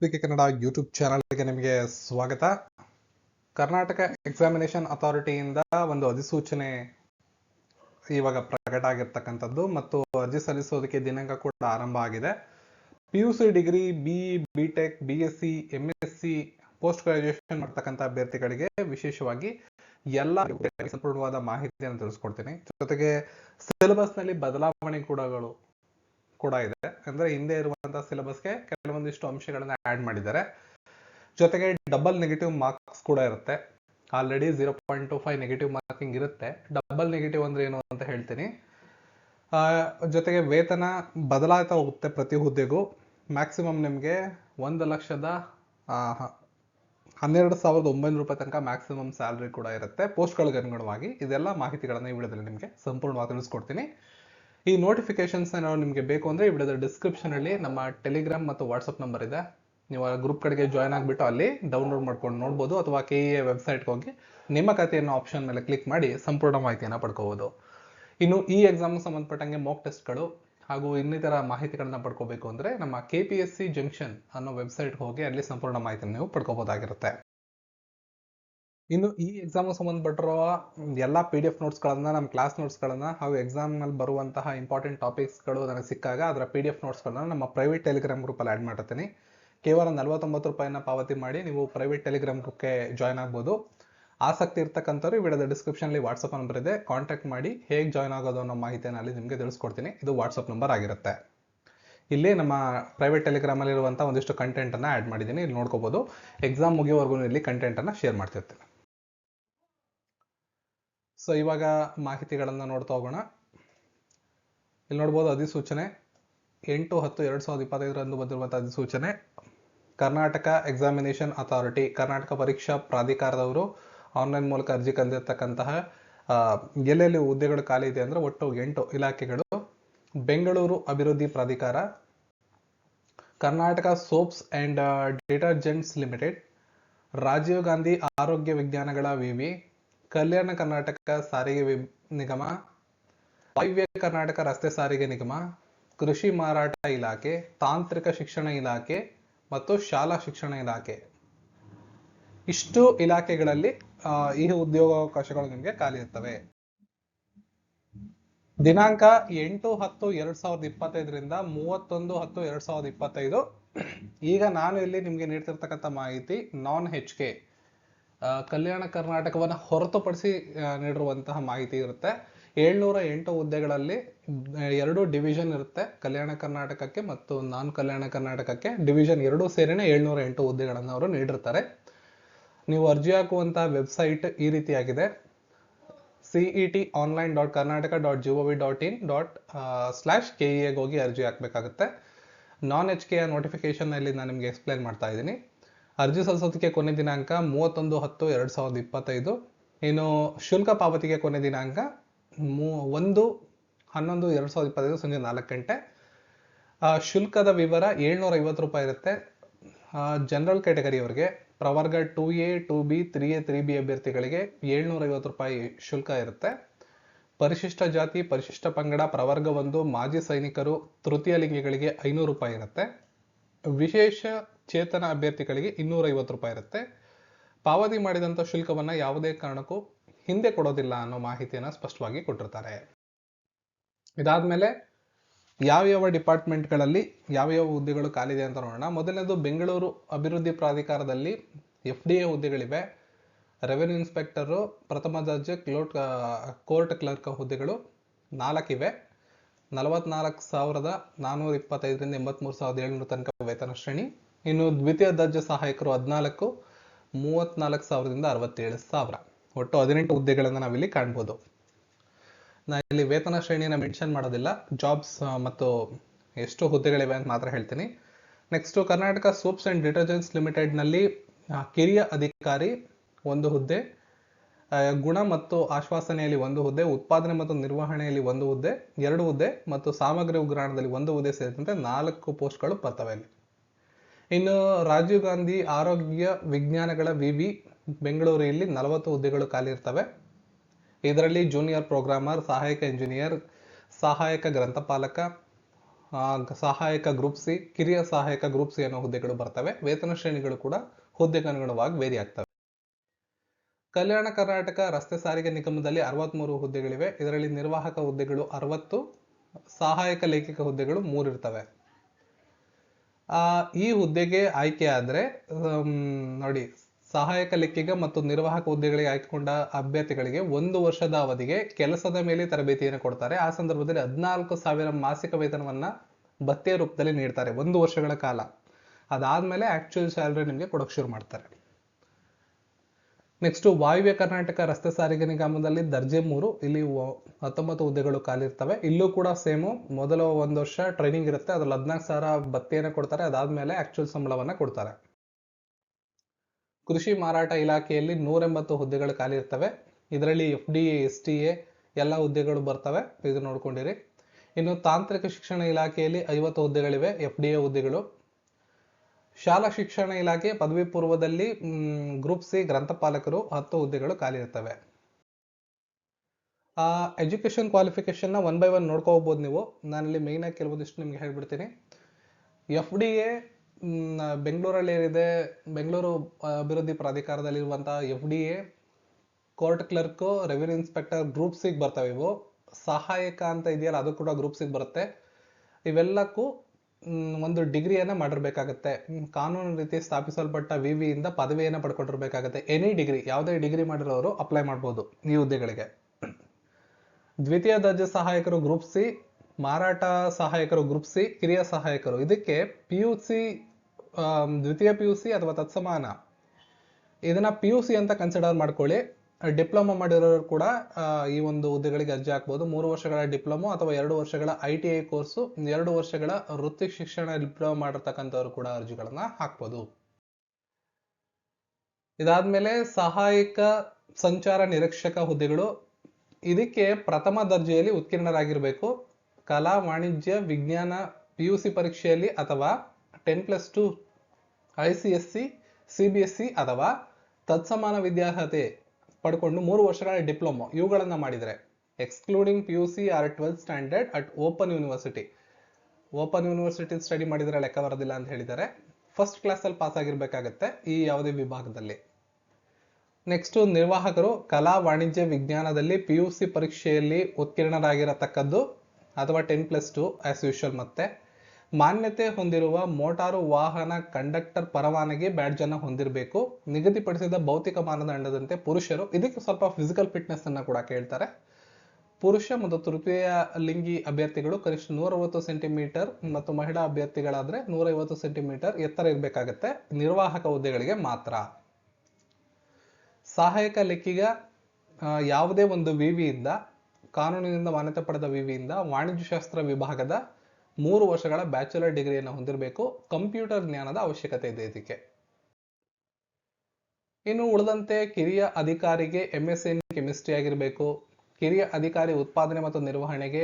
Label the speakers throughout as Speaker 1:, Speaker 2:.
Speaker 1: Speak Kannada YouTube ಚಾನಲ್ಗೆ ನಿಮಗೆ ಸ್ವಾಗತ. ಕರ್ನಾಟಕ ಎಕ್ಸಾಮಿನೇಷನ್ ಅಥಾರಿಟಿಯಿಂದ ಒಂದು ಅಧಿಸೂಚನೆ ಇವಾಗ ಪ್ರಕಟ ಆಗಿರ್ತಕ್ಕಂಥದ್ದು ಮತ್ತು ಅರ್ಜಿ ಸಲ್ಲಿಸೋದಕ್ಕೆ ದಿನಾಂಕ ಕೂಡ ಆರಂಭ ಆಗಿದೆ. P U C degree B B tech B S C M S C post graduation ಮಾಡ್ತಕ್ಕಂಥ ಅಭ್ಯರ್ಥಿಗಳಿಗೆ ವಿಶೇಷವಾಗಿ ಎಲ್ಲ ಸಂಪೂರ್ಣವಾದ ಮಾಹಿತಿಯನ್ನು ತಿಳಿಸ್ಕೊಡ್ತೀನಿ. ಜೊತೆಗೆ ಸಿಲೆಬಸ್ನಲ್ಲಿ ಬದಲಾವಣೆ ಕೂಡಗಳು ಕೂಡ ಇದೆ. ಅಂದ್ರೆ ಹಿಂದೆ ಇರುವಂತಹ ಸಿಲೆಬಸ್ಗೆ ಕೆಲವೊಂದಿಷ್ಟು ಅಂಶಗಳನ್ನ ಆಡ್ ಮಾಡಿದ್ದಾರೆ. ಜೊತೆಗೆ ಡಬಲ್ ನೆಗೆಟಿವ್ ಮಾರ್ಕ್ಸ್ ಕೂಡ ಇರುತ್ತೆ. Already zero point two five negative marking ಇರುತ್ತೆ. ಡಬಲ್ ನೆಗೆಟಿವ್ ಅಂದ್ರೆ ಏನು ಅಂತ ಹೇಳ್ತೀನಿ. ಜೊತೆಗೆ ವೇತನ ಬದಲಾಯ್ತಾ ಹೋಗುತ್ತೆ ಪ್ರತಿ ಹುದ್ದೆಗೂ. ಮ್ಯಾಕ್ಸಿಮಮ್ ನಿಮಗೆ ಒಂದು ಲಕ್ಷದ ಹನ್ನೆರಡು ಸಾವಿರದ ಒಂಬೈನೂರು ರೂಪಾಯಿ ತನಕ ಮ್ಯಾಕ್ಸಿಮಮ್ ಸ್ಯಾಲ್ರಿ ಕೂಡ ಇರುತ್ತೆ. ಪೋಸ್ಟ್ಗಳಿಗೆ ಅನುಗುಣವಾಗಿ ಇದೆಲ್ಲ ಮಾಹಿತಿಗಳನ್ನ ಈ ವಿಡಿಯೋದಲ್ಲಿ ನಿಮಗೆ ಸಂಪೂರ್ಣವಾಗಿ ತಿಳಿಸ್ಕೊಡ್ತೀನಿ. ಈ ನೋಟಿಫಿಕೇಶನ್ಸ್ ನಾವು ನಿಮಗೆ ಬೇಕು ಅಂದರೆ ಈ ವಿಡಿಯೋದ ಡಿಸ್ಕ್ರಿಪ್ಷನಲ್ಲಿ ನಮ್ಮ ಟೆಲಿಗ್ರಾಮ್ ಮತ್ತು ವಾಟ್ಸಪ್ ನಂಬರ್ ಇದೆ. ನೀವು ಆ ಗ್ರೂಪ್ ಕಡೆಗೆ ಜಾಯ್ನ್ ಆಗಿಬಿಟ್ಟು ಅಲ್ಲಿ ಡೌನ್ಲೋಡ್ ಮಾಡ್ಕೊಂಡು ನೋಡ್ಬೋದು ಅಥವಾ ಕೆ ಎ ವೆಬ್ಸೈಟ್ಗೆ ಹೋಗಿ ನಿಮ್ಮ ಖಾತೆಯನ್ನು ಆಪ್ಷನ್ ಮೇಲೆ ಕ್ಲಿಕ್ ಮಾಡಿ ಸಂಪೂರ್ಣ ಮಾಹಿತಿಯನ್ನು ಪಡ್ಕೋಬೋದು. ಇನ್ನು ಈ ಎಕ್ಸಾಮ್ಗೆ ಸಂಬಂಧಪಟ್ಟಂಗೆ ಮಾಕ್ ಟೆಸ್ಟ್ಗಳು ಹಾಗೂ ಇನ್ನಿತರ ಮಾಹಿತಿಗಳನ್ನ ಪಡ್ಕೋಬೇಕು ಅಂದರೆ ನಮ್ಮ K P S C junction ಅನ್ನೋ ವೆಬ್ಸೈಟ್ಗೆ ಹೋಗಿ ಅಲ್ಲಿ ಸಂಪೂರ್ಣ ಮಾಹಿತಿಯನ್ನು ನೀವು ಪಡ್ಕೋಬಹುದಾಗಿರುತ್ತೆ ಇನ್ನು ಈ ಎಕ್ಸಾಮ್ಗೆ ಸಂಬಂಧಪಟ್ಟಿರೋ ಎಲ್ಲ ಪಿ ಡಿ ಎಫ್ ನೋಟ್ಸ್ಗಳನ್ನು ನಮ್ಮ ಕ್ಲಾಸ್ ನೋಟ್ಸ್ಗಳನ್ನು ಹಾಗೂ ಎಕ್ಸಾಮ್ನಲ್ಲಿ ಬರುವಂತಹ ಇಂಪಾರ್ಟೆಂಟ್ ಟಾಪಿಕ್ಸ್ಗಳು ನನಗೆ ಸಿಕ್ಕಾಗ ಅದರ ಪಿ ಡಿ ಎಫ್ ನೋಟ್ಸ್ಗಳನ್ನ ನಮ್ಮ ಪ್ರೈವೇಟ್ ಟೆಲಿಗ್ರಾಮ್ ಗ್ರೂಪಲ್ಲಿ ಆ್ಯಡ್ ಮಾಡ್ತೀನಿ ಕೇವಲ ನಲವತ್ತೊಂಬತ್ತು ರೂಪಾಯಿನ ಪಾವತಿ ಮಾಡಿ ನೀವು ಪ್ರೈವೇಟ್ ಟೆಲಿಗ್ರಾಮ್ ಗ್ರೂಪ್ಗೆ ಜಾಯ್ನ್ ಆಗ್ಬೋದು. ಆಸಕ್ತಿ ಇರ್ತಕ್ಕಂಥವ್ರು ಈ ವಿಡಿಯೋದ ಡಿಸ್ಕ್ರಿಪ್ಷನಲ್ಲಿ ವಾಟ್ಸಪ್ ನಂಬರ್ ಇದೆ. ಕಾಂಟ್ಯಾಕ್ಟ್ ಮಾಡಿ ಹೇಗೆ ಜಾಯ್ನ್ ಆಗೋದು ಅನ್ನೋ ಮಾಹಿತಿಯನ್ನು ಅಲ್ಲಿ ನಿಮಗೆ ತಿಳಿಸ್ಕೊಡ್ತೀನಿ. ಇದು ವಾಟ್ಸಪ್ ನಂಬರ್ ಆಗಿರುತ್ತೆ. ಇಲ್ಲಿ ನಮ್ಮ ಪ್ರೈವೇಟ್ ಟೆಲಿಗ್ರಾಮಲ್ಲಿರುವಂಥ ಒಂದಿಷ್ಟು ಕಂಟೆಂಟನ್ನು ಆ್ಯಡ್ ಮಾಡಿದ್ದೀನಿ. ಇಲ್ಲಿ ನೋಡ್ಕೋಬೋದು. ಎಕ್ಸಾಮ್ ಮುಗಿಯೋವರೆಗೂ ಇಲ್ಲಿ ಕಂಟೆಂಟನ್ನು ಶೇರ್ ಮಾಡ್ತಿರ್ತೀನಿ. ಸೊ ಇವಾಗ ಮಾಹಿತಿಗಳನ್ನು ನೋಡ್ತಾ ಹೋಗೋಣ. ಇಲ್ಲಿ ನೋಡ್ಬೋದು ಅಧಿಸೂಚನೆ. ಎಂಟು, ಹತ್ತು, ಎರಡು ಸಾವಿರದ ಇಪ್ಪತ್ತೈದರಂದು ಬಂದಿರುವಂಥ ಅಧಿಸೂಚನೆ. ಕರ್ನಾಟಕ ಎಕ್ಸಾಮಿನೇಷನ್ ಅಥಾರಿಟಿ ಕರ್ನಾಟಕ ಪರೀಕ್ಷಾ ಪ್ರಾಧಿಕಾರದವರು ಆನ್ಲೈನ್ ಮೂಲಕ ಅರ್ಜಿ ಕಂದಿರ್ತಕ್ಕಂತಹ ಎಲ್ಲೆಲ್ಲಿ ಹುದ್ದೆಗಳು ಖಾಲಿ ಇದೆ ಅಂದ್ರೆ ಒಟ್ಟು ಎಂಟು ಇಲಾಖೆಗಳು. ಬೆಂಗಳೂರು ಅಭಿವೃದ್ಧಿ ಪ್ರಾಧಿಕಾರ, Karnataka soaps and detergents limited, Rajiv Gandhi ಆರೋಗ್ಯ ವಿಜ್ಞಾನಗಳ ವಿವಿ ಕಲ್ಯಾಣ ಕರ್ನಾಟಕ ಸಾರಿಗೆ ನಿಗಮ, ವಾಯುವ್ಯ ಕರ್ನಾಟಕ ರಸ್ತೆ ಸಾರಿಗೆ ನಿಗಮ, ಕೃಷಿ ಮಾರಾಟ ಇಲಾಖೆ, ತಾಂತ್ರಿಕ ಶಿಕ್ಷಣ ಇಲಾಖೆ ಮತ್ತು ಶಾಲಾ ಶಿಕ್ಷಣ ಇಲಾಖೆ. ಇಷ್ಟು ಇಲಾಖೆಗಳಲ್ಲಿ ಈ ಉದ್ಯೋಗಾವಕಾಶಗಳು ನಿಮಗೆ ಖಾಲಿ ಇರ್ತವೆ. ದಿನಾಂಕ ಎಂಟು ಹತ್ತು ಎರಡ್ ಸಾವಿರದ ಇಪ್ಪತ್ತೈದರಿಂದ ಮೂವತ್ತೊಂದು ಹತ್ತು ಎರಡ್ ಸಾವಿರದ ಇಪ್ಪತ್ತೈದು. ಈಗ ನಾನು ಇಲ್ಲಿ ನಿಮಗೆ ನೀಡ್ತಿರ್ತಕ್ಕಂಥ ಮಾಹಿತಿ ನಾನ್ ಹೆಚ್ ಕೆ ಕಲ್ಯಾಣ ಕರ್ನಾಟಕವನ್ನು ಹೊರತುಪಡಿಸಿ ನೀಡಿರುವಂತಹ ಮಾಹಿತಿ ಇರುತ್ತೆ. ಏಳ್ನೂರ ಎಂಟು ಹುದ್ದೆಗಳಲ್ಲಿ ಎರಡು ಡಿವಿಷನ್ ಇರುತ್ತೆ. ಕಲ್ಯಾಣ ಕರ್ನಾಟಕಕ್ಕೆ ಮತ್ತು ನಾನ್ ಕಲ್ಯಾಣ ಕರ್ನಾಟಕಕ್ಕೆ ಡಿವಿಷನ್ ಎರಡೂ ಸೇರಿನೇ ಏಳ್ನೂರ ಎಂಟು ಹುದ್ದೆಗಳನ್ನು ಅವರು ನೀಡಿರ್ತಾರೆ. ನೀವು ಅರ್ಜಿ ಹಾಕುವಂತಹ ವೆಬ್ಸೈಟ್ ಈ ರೀತಿಯಾಗಿದೆ. C E T online dot Karnataka dot G O V dot in dot slash K E ಎಗೆ ಹೋಗಿ ಅರ್ಜಿ ಹಾಕಬೇಕಾಗುತ್ತೆ. ನಾನ್ ಎಚ್ ಕೆ ನೋಟಿಫಿಕೇಶನ್ ಅಲ್ಲಿ ನಾನು ನಿಮಗೆ ಎಕ್ಸ್ಪ್ಲೈನ್ ಮಾಡ್ತಾ ಇದ್ದೀನಿ. ಅರ್ಜಿ ಸಲ್ಲಿಸೋದಕ್ಕೆ ಕೊನೆ ದಿನಾಂಕ ಮೂವತ್ತೊಂದು ಹತ್ತು ಎರಡು ಸಾವಿರದ ಇಪ್ಪತ್ತೈದು. ಇನ್ನು ಶುಲ್ಕ ಪಾವತಿಗೆ ಕೊನೆ ದಿನಾಂಕ ಮೂ, ಒಂದು ಹನ್ನೊಂದು ಎರಡು ಸಾವಿರದ ಇಪ್ಪತ್ತೈದು ಸಂಜೆ ನಾಲ್ಕು ಗಂಟೆ. ಶುಲ್ಕದ ವಿವರ ಏಳ್ನೂರ ಐವತ್ತು ರೂಪಾಯಿ ಇರುತ್ತೆ. ಜನರಲ್ ಕ್ಯಾಟಗರಿಯವರಿಗೆ ಪ್ರವರ್ಗ two A, two B, three A, three B ಅಭ್ಯರ್ಥಿಗಳಿಗೆ ಏಳ್ನೂರ ಐವತ್ತು ರೂಪಾಯಿ ಶುಲ್ಕ ಇರುತ್ತೆ. ಪರಿಶಿಷ್ಟ ಜಾತಿ, ಪರಿಶಿಷ್ಟ ಪಂಗಡ, ಪ್ರವರ್ಗ ಒಂದು, ಮಾಜಿ ಸೈನಿಕರು, ತೃತೀಯ ಲಿಂಗಿಗಳಿಗೆ ಐನೂರು ರೂಪಾಯಿ ಇರುತ್ತೆ. ವಿಶೇಷ ಚೇತನ ಅಭ್ಯರ್ಥಿಗಳಿಗೆ ಇನ್ನೂರ ಐವತ್ತು ರೂಪಾಯಿ ಇರುತ್ತೆ. ಪಾವತಿ ಮಾಡಿದಂಥ ಶುಲ್ಕವನ್ನು ಯಾವುದೇ ಕಾರಣಕ್ಕೂ ಹಿಂದೆ ಕೊಡೋದಿಲ್ಲ ಅನ್ನೋ ಮಾಹಿತಿಯನ್ನು ಸ್ಪಷ್ಟವಾಗಿ ಕೊಟ್ಟಿರ್ತಾರೆ. ಇದಾದ್ಮೇಲೆ ಯಾವ ಯಾವ ಡಿಪಾರ್ಟ್ಮೆಂಟ್ಗಳಲ್ಲಿ ಯಾವ ಯಾವ ಹುದ್ದೆಗಳು ಖಾಲಿದೆ ಅಂತ ನೋಡೋಣ. ಮೊದಲನೇದು ಬೆಂಗಳೂರು ಅಭಿವೃದ್ಧಿ ಪ್ರಾಧಿಕಾರದಲ್ಲಿ ಎಫ್ ಡಿ ಎ ಹುದ್ದೆಗಳಿವೆ. ರೆವೆನ್ಯೂ ಇನ್ಸ್ಪೆಕ್ಟರು, ಪ್ರಥಮ ದರ್ಜೆ ಕ್ಲೋಟ್ ಕೋರ್ಟ್ ಕ್ಲರ್ಕ್ ಹುದ್ದೆಗಳು ನಾಲ್ಕಿವೆ. ನಲವತ್ನಾಲ್ಕು ಸಾವಿರದ ನಾನ್ನೂರ ಇಪ್ಪತ್ತೈದರಿಂದ ಎಂಬತ್ತ್ಮೂರು ಸಾವಿರದ ಏಳ್ನೂರ ತನಕ ವೇತನ ಶ್ರೇಣಿ. ಇನ್ನು ದ್ವಿತೀಯ ದರ್ಜೆ ಸಹಾಯಕರು ಹದಿನಾಲ್ಕು, ಮೂವತ್ನಾಲ್ಕು ಸಾವಿರದಿಂದ ಅರವತ್ತೇಳು ಸಾವಿರ. ಒಟ್ಟು ಹದಿನೆಂಟು ಹುದ್ದೆಗಳನ್ನು ನಾವಿಲ್ಲಿ ಕಾಣ್ಬೋದು. ನಾ ಇಲ್ಲಿ ವೇತನ ಶ್ರೇಣಿಯನ್ನು ಮೆನ್ಷನ್ ಮಾಡೋದಿಲ್ಲ. ಜಾಬ್ಸ್ ಮತ್ತು ಎಷ್ಟು ಹುದ್ದೆಗಳಿವೆ ಅಂತ ಮಾತ್ರ ಹೇಳ್ತೀನಿ. Next Karnataka soaps and detergents ಲಿಮಿಟೆಡ್ನಲ್ಲಿ ಕಿರಿಯ ಅಧಿಕಾರಿ ಒಂದು ಹುದ್ದೆ ಗುಣ ಮತ್ತು ಆಶ್ವಾಸನೆಯಲ್ಲಿ ಒಂದು ಹುದ್ದೆ, ಉತ್ಪಾದನೆ ಮತ್ತು ನಿರ್ವಹಣೆಯಲ್ಲಿ ಒಂದು ಹುದ್ದೆ, ಎರಡು ಹುದ್ದೆ ಮತ್ತು ಸಾಮಗ್ರಿ ಉಗ್ರಾಣದಲ್ಲಿ ಒಂದು ಹುದ್ದೆ ಸೇರಿದಂತೆ ನಾಲ್ಕು ಪೋಸ್ಟ್ಗಳು ಬರ್ತವೆ. ಇಲ್ಲಿ ಇನ್ನು ರಾಜೀವ್ ಗಾಂಧಿ ಆರೋಗ್ಯ ವಿಜ್ಞಾನಗಳ ವಿವಿ ಬೆಂಗಳೂರಿನಲ್ಲಿ ನಲವತ್ತು ಹುದ್ದೆಗಳು ಖಾಲಿ ಇರ್ತವೆ. ಇದರಲ್ಲಿ ಜೂನಿಯರ್ ಪ್ರೋಗ್ರಾಮರ್ ಸಹಾಯಕ ಇಂಜಿನಿಯರ್ ಸಹಾಯಕ ಗ್ರಂಥಪಾಲಕ ಸಹಾಯಕ ಗ್ರೂಪ್ ಸಿ ಕಿರಿಯ ಸಹಾಯಕ ಗ್ರೂಪ್ ಸಿ ಅನ್ನೋ ಹುದ್ದೆಗಳು ಬರ್ತವೆ. ವೇತನ ಶ್ರೇಣಿಗಳು ಕೂಡ ಹುದ್ದೆಗೆ ಅನುಗುಣವಾಗಿ ವೇರಿ ಆಗ್ತವೆ. ಕಲ್ಯಾಣ ಕರ್ನಾಟಕ ರಸ್ತೆ ಸಾರಿಗೆ ನಿಗಮದಲ್ಲಿ ಅರವತ್ಮೂರು ಹುದ್ದೆಗಳಿವೆ. ಇದರಲ್ಲಿ ನಿರ್ವಾಹಕ ಹುದ್ದೆಗಳು ಅರವತ್ತು, ಸಹಾಯಕ ಲೇಖಕ ಹುದ್ದೆಗಳು ಮೂರು ಇರ್ತವೆ. ಈ ಹುದ್ದೆಗೆ ಆಯ್ಕೆ ಆದ್ರೆ ನೋಡಿ, ಸಹಾಯಕ ಲೆಕ್ಕಿಗ ಮತ್ತು ನಿರ್ವಾಹಕ ಹುದ್ದೆಗಳಿಗೆ ಆಯ್ಕೊಂಡ ಅಭ್ಯರ್ಥಿಗಳಿಗೆ ಒಂದು ವರ್ಷದ ಅವಧಿಗೆ ಕೆಲಸದ ಮೇಲೆ ತರಬೇತಿಯನ್ನು ಕೊಡ್ತಾರೆ. ಆ ಸಂದರ್ಭದಲ್ಲಿ ಹದಿನಾಲ್ಕು ಸಾವಿರ ಮಾಸಿಕ ವೇತನವನ್ನ ಭತ್ಯೆ ರೂಪದಲ್ಲಿ ನೀಡ್ತಾರೆ ಒಂದು ವರ್ಷಗಳ ಕಾಲ. ಅದಾದ್ಮೇಲೆ ಆಕ್ಚುಯಲ್ ಸ್ಯಾಲರಿ ನಿಮಗೆ ಕೊಡೋಕೆ ಶುರು ಮಾಡ್ತಾರೆ. ನೆಕ್ಸ್ಟ್ ವಾಯುವ್ಯ ಕರ್ನಾಟಕ ರಸ್ತೆ ಸಾರಿಗೆ ನಿಗಮದಲ್ಲಿ ದರ್ಜೆ ಮೂರು, ಇಲ್ಲಿ ಹತ್ತೊಂಬತ್ತು ಹುದ್ದೆಗಳು ಕಾಲಿರ್ತವೆ ಇಲ್ಲೂ ಕೂಡ ಸೇಮು ಮೊದಲ ಒಂದು ವರ್ಷ ಟ್ರೈನಿಂಗ್ ಇರುತ್ತೆ. ಅದ್ರಲ್ಲಿ ಹದಿನಾಲ್ಕು ಸಾವಿರ ಭತ್ತೆಯನ್ನು ಕೊಡ್ತಾರೆ. ಅದಾದಮೇಲೆ ಆಕ್ಚುಯಲ್ ಸಂಬಳವನ್ನ ಕೊಡ್ತಾರೆ. ಕೃಷಿ ಮಾರಾಟ ಇಲಾಖೆಯಲ್ಲಿ ನೂರ ಎಂಬತ್ತು ಹುದ್ದೆಗಳು ಇರ್ತವೆ. ಇದರಲ್ಲಿ F D A S T A ಎಲ್ಲ ಹುದ್ದೆಗಳು ಬರ್ತವೆ. ಇದು ನೋಡ್ಕೊಂಡಿರಿ. ಇನ್ನು ತಾಂತ್ರಿಕ ಶಿಕ್ಷಣ ಇಲಾಖೆಯಲ್ಲಿ ಐವತ್ತು ಹುದ್ದೆಗಳಿವೆ. ಎಫ್ ಡಿ ಎ ಹುದ್ದೆಗಳು. ಶಾಲಾ ಶಿಕ್ಷಣ ಇಲಾಖೆ ಪದವಿ ಪೂರ್ವದಲ್ಲಿ ಗ್ರೂಪ್ ಸಿ ಗ್ರಂಥಪಾಲಕರು ಹತ್ತು ಹುದ್ದೆಗಳು ಖಾಲಿ ಇರ್ತವೆ. ಆ ಎಜುಕೇಶನ್ ಕ್ವಾಲಿಫಿಕೇಶನ್ನ ಒನ್ ಬೈ ಒನ್ ನೋಡ್ಕೋಬೋದು ನೀವು. ನಾನಿಲ್ಲಿ ಮೇಯ್ನ್ ಆಗಿ ಕೆಲವೊಂದಿಷ್ಟು ನಿಮ್ಗೆ ಹೇಳ್ಬಿಡ್ತೀನಿ. ಎಫ್ ಡಿ ಎ ಬೆಂಗಳೂರಲ್ಲಿ ಏನಿದೆ, ಬೆಂಗಳೂರು ಅಭಿವೃದ್ಧಿ ಪ್ರಾಧಿಕಾರದಲ್ಲಿರುವಂಥ F D A court clerk revenue inspector group ಸಿಗೆ ಬರ್ತವೆ ಇವು. ಸಹಾಯಕ ಅಂತ ಇದೆಯಲ್ಲ, ಅದು ಕೂಡ ಗ್ರೂಪ್ ಸಿಗೆ ಬರುತ್ತೆ. ಇವೆಲ್ಲಕ್ಕೂ ಒಂದು ಡಿಗ್ರಿಯನ್ನು ಮಾಡಿರ್ಬೇಕಾಗತ್ತೆ. ಕಾನೂನು ರೀತಿ ಸ್ಥಾಪಿಸಲ್ಪಟ್ಟ ವಿ ವಿಯಿಂದ ಪದವಿಯನ್ನು ಪಡ್ಕೊಂಡಿರ್ಬೇಕಾಗತ್ತೆ. ಎನಿ ಡಿಗ್ರಿ ಯಾವುದೇ ಡಿಗ್ರಿ ಮಾಡಿರೋರು ಅಪ್ಲೈ ಮಾಡ್ಬೋದು ಈ ಹುದ್ದೆಗಳಿಗೆ. ದ್ವಿತೀಯ ದರ್ಜೆ ಸಹಾಯಕರು ಗ್ರೂಪ್ ಸಿ ಮಾರಾಟ ಸಹಾಯಕರು ಗ್ರೂಪ್ ಸಿ ಕಿರಿಯ ಸಹಾಯಕರು. ಇದಕ್ಕೆ ಪಿ ಯು ಸಿ ದ್ವಿತೀಯ ಪಿ ಯು ಸಿ ಅಥವಾ ತತ್ಸಮಾನ. ಇದನ್ನ ಪಿ ಯು ಸಿ ಅಂತ ಕನ್ಸಿಡರ್ ಮಾಡ್ಕೊಳ್ಳಿ. ಡಿಪ್ಲೊಮಾ ಮಾಡಿರೋರು ಕೂಡ ಈ ಒಂದು ಹುದ್ದೆಗಳಿಗೆ ಅರ್ಜಿ ಹಾಕ್ಬೋದು. ಮೂರು ವರ್ಷಗಳ ಡಿಪ್ಲೊಮೊ ಅಥವಾ ಎರಡು ವರ್ಷಗಳ ಐ ಟಿ ಐ ಕೋರ್ಸು, ಎರಡು ವರ್ಷಗಳ ವೃತ್ತಿ ಶಿಕ್ಷಣ ಡಿಪ್ಲೊಮಾ ಮಾಡಿರ್ತಕ್ಕಂಥವ್ರು ಕೂಡ ಅರ್ಜಿಗಳನ್ನ ಹಾಕ್ಬೋದು. ಇದಾದ್ಮೇಲೆ ಸಹಾಯಕ ಸಂಚಾರ ನಿರೀಕ್ಷಕ ಹುದ್ದೆಗಳು. ಇದಕ್ಕೆ ಪ್ರಥಮ ದರ್ಜೆಯಲ್ಲಿ ಉತ್ತೀರ್ಣರಾಗಿರಬೇಕು. ಕಲಾ, ವಾಣಿಜ್ಯ, ವಿಜ್ಞಾನ ಪಿ ಯು ಸಿ ಪರೀಕ್ಷೆಯಲ್ಲಿ ಅಥವಾ ten plus two, I C S C C B S C ಅಥವಾ ತತ್ಸಮಾನ ವಿದ್ಯಾರ್ಹತೆ ಪಡ್ಕೊಂಡು ಮೂರು ವರ್ಷಗಳ ಡಿಪ್ಲೊಮೊ ಇವುಗಳನ್ನ ಮಾಡಿದರೆ excluding P U C or twelfth standard at open university open university study ಮಾಡಿದರೆ ಲೆಕ್ಕ ಬರೋದಿಲ್ಲ ಅಂತ ಹೇಳಿದ್ದಾರೆ. ಫಸ್ಟ್ ಕ್ಲಾಸಲ್ಲಿ ಪಾಸ್ ಆಗಿರ್ಬೇಕಾಗತ್ತೆ ಈ ಯಾವುದೇ ವಿಭಾಗದಲ್ಲಿ. ನೆಕ್ಸ್ಟ್ ನಿರ್ವಾಹಕರು ಕಲಾ, ವಾಣಿಜ್ಯ, ವಿಜ್ಞಾನದಲ್ಲಿ ಪಿ ಯು ಸಿ ಪರೀಕ್ಷೆಯಲ್ಲಿ ಉತ್ತೀರ್ಣರಾಗಿರತಕ್ಕದ್ದು, ಅಥವಾ ten plus two as usual ಮತ್ತೆ. ಮಾನ್ಯತೆ ಹೊಂದಿರುವ ಮೋಟಾರು ವಾಹನ ಕಂಡಕ್ಟರ್ ಪರವಾನಗಿ ಬ್ಯಾಡ್ಜ್ ಅನ್ನ ಹೊಂದಿರಬೇಕು. ನಿಗದಿಪಡಿಸಿದ ಭೌತಿಕ ಮಾನದಂಡದಂತೆ ಪುರುಷರು, ಇದಕ್ಕೆ ಸ್ವಲ್ಪ ಫಿಸಿಕಲ್ ಫಿಟ್ನೆಸ್ ಅನ್ನ ಕೂಡ ಕೇಳ್ತಾರೆ. ಪುರುಷ ಮತ್ತು ತೃತೀಯ ಲಿಂಗಿ ಅಭ್ಯರ್ಥಿಗಳು ಕನಿಷ್ಠ ನೂರವತ್ತು ಸೆಂಟಿಮೀಟರ್ ಮತ್ತು ಮಹಿಳಾ ಅಭ್ಯರ್ಥಿಗಳಾದ್ರೆ ನೂರೈವತ್ತು ಸೆಂಟಿಮೀಟರ್ ಎತ್ತರ ಇರಬೇಕಾಗತ್ತೆ. ನಿರ್ವಾಹಕ ಹುದ್ದೆಗಳಿಗೆ ಮಾತ್ರ. ಸಹಾಯಕ ಲೆಕ್ಕಿಗ ಯಾವುದೇ ಒಂದು ವಿವಿಯಿಂದ, ಕಾನೂನಿನಿಂದ ಮಾನ್ಯತೆ ಪಡೆದ ವಿವಿಯಿಂದ, ವಾಣಿಜ್ಯಶಾಸ್ತ್ರ ವಿಭಾಗದ ಮೂರು ವರ್ಷಗಳ ಬ್ಯಾಚುಲರ್ ಡಿಗ್ರಿಯನ್ನು ಹೊಂದಿರಬೇಕು. ಕಂಪ್ಯೂಟರ್ ಜ್ಞಾನದ ಅವಶ್ಯಕತೆ ಇದೆ ಇದಕ್ಕೆ. ಇನ್ನು ಉಳಿದಂತೆ ಕಿರಿಯ ಅಧಿಕಾರಿಗೆ ಎಂ ಎಸ್ ಎನ್ ಕೆಮಿಸ್ಟ್ರಿ ಆಗಿರಬೇಕು. ಕಿರಿಯ ಅಧಿಕಾರಿ ಉತ್ಪಾದನೆ ಮತ್ತು ನಿರ್ವಹಣೆಗೆ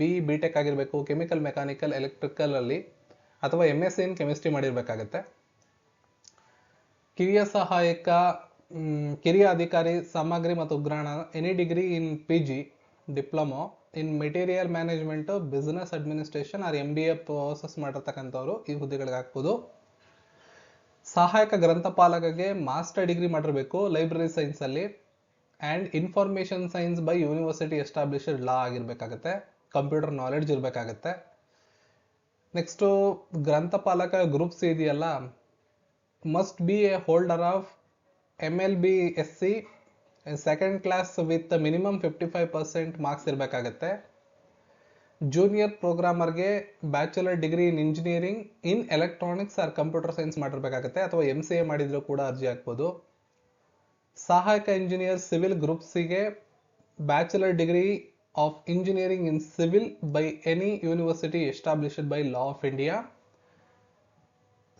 Speaker 1: ಬಿ ಬಿಟೆಕ್ ಆಗಿರಬೇಕು. ಕೆಮಿಕಲ್ ಮೆಕ್ಯಾನಿಕಲ್ ಎಲೆಕ್ಟ್ರಿಕಲ್ ಅಲ್ಲಿ ಅಥವಾ ಎಂ ಎಸ್ ಎನ್ ಕೆಮಿಸ್ಟ್ರಿ ಮಾಡಿರಬೇಕಾಗತ್ತೆ. ಕಿರಿಯ ಸಹಾಯಕ ಕಿರಿಯ ಅಧಿಕಾರಿ, ಸಾಮಗ್ರಿ ಮತ್ತು ಉಗ್ರಾಣ any degree in P G diploma in material management, business administration or M B A process ಮಾಡಿರ್ತಕ್ಕಂಥವ್ರು ಈ ಹುದ್ದೆಗಳಿಗೆ ಹಾಕ್ಬೋದು. ಸಹಾಯಕ ಗ್ರಂಥಪಾಲಕಗೆ ಮಾಸ್ಟರ್ ಡಿಗ್ರಿ ಮಾಡಿರಬೇಕು ಲೈಬ್ರರಿ ಸೈನ್ಸ್ ಅಲ್ಲಿ. And information science by university established law ಆಗಿರಬೇಕಾಗತ್ತೆ. Computer knowledge ಇರಬೇಕಾಗತ್ತೆ. ನೆಕ್ಸ್ಟು ಗ್ರಂಥಪಾಲಕ ಗ್ರೂಪ್ಸ್ ಇದೆಯಲ್ಲ? Must be a holder of M L B S C second class with minimum fifty five percent marks ಇರಬೇಕಾಗತ್ತೆ. Junior ಪ್ರೋಗ್ರಾಮರ್ಗೆ bachelor degree in engineering in electronics or computer science ಮಾಡಿರಬೇಕಾಗತ್ತೆ, ಅಥವಾ M C A ಮಾಡಿದರೂ ಕೂಡ ಅರ್ಜಿ ಹಾಕ್ಬೋದು. ಸಹಾಯಕ engineer civil ಗ್ರೂಪ್ಸಿಗೆ bachelor degree of engineering in civil by any university established by law of India